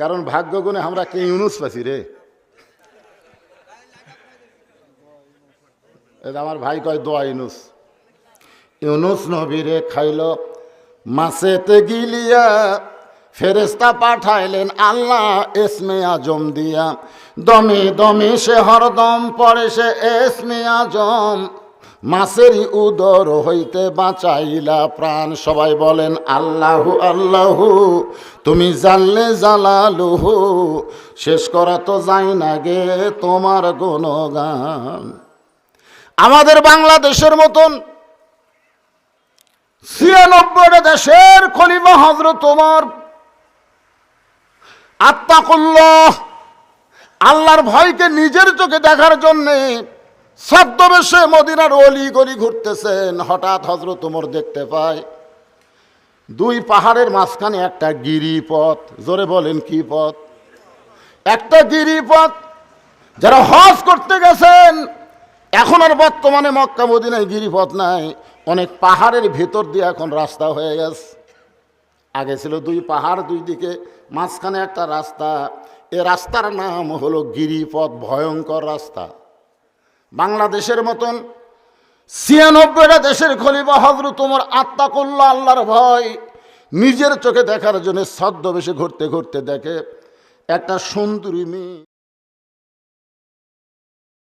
কারণ ভাগ্য গুণে আমরা কে ইউনুস পাছি রে? আমার ভাই কয়, দোয়া ইউনুস। ইউনুস নবীরে খাইল মাসেতে গিলিয়া ফেরেস্তা পাঠাইলেন, আল্লাহ এসমে আজম দিয়া। দমে দমে সে হরদম পড়ে, সে এসমে আজম। মাসেরই উদর হইতে বাঁচাইলা প্রাণ। সবাই বলেন, আল্লাহু আল্লাহু, তুমি জানলে জালালুহু, শেষ করা তো যাই না গে তোমার গুণগান। আমাদের বাংলাদেশের মতন ছিয়ানব্বইটা দেশের খলিফা হজরত তোমার আত্মা আত্মাকুল্লাহ, আল্লাহর ভয়কে নিজের চোখে দেখার জন্যে ছদ্মবেশে মদিনার অলি গলি ঘুরতেছেন, হঠাৎ হজরত তোমর দেখতে পায়, দুই পাহাড়ের মাঝখানে একটা গিরিপথ। জোরে বলেন, কি পথ? একটা গিরিপথ, যারা হজ করতে গেছেন, এখন আর বর্তমানে মক্কা মদিনায় গিরিপথ নাই, অনেক পাহাড়ের ভেতর দিয়ে এখন রাস্তা হয়ে গেছে। আগে ছিল দুই পাহাড়, দুই দিকে মাঝখানে একটা রাস্তা, এ রাস্তার নাম হলো গিরিপথ, ভয়ঙ্কর রাস্তা। বাংলাদেশের মতন ছিয়ানব্বইটা দেশের খলিফা হজরত তোমার আত্মা করল আল্লাহর ভয় নিজের চোখে দেখার জন্য ছদ্মবেশে ঘুরতে ঘুরতে দেখে, একটা সুন্দরী মেয়ে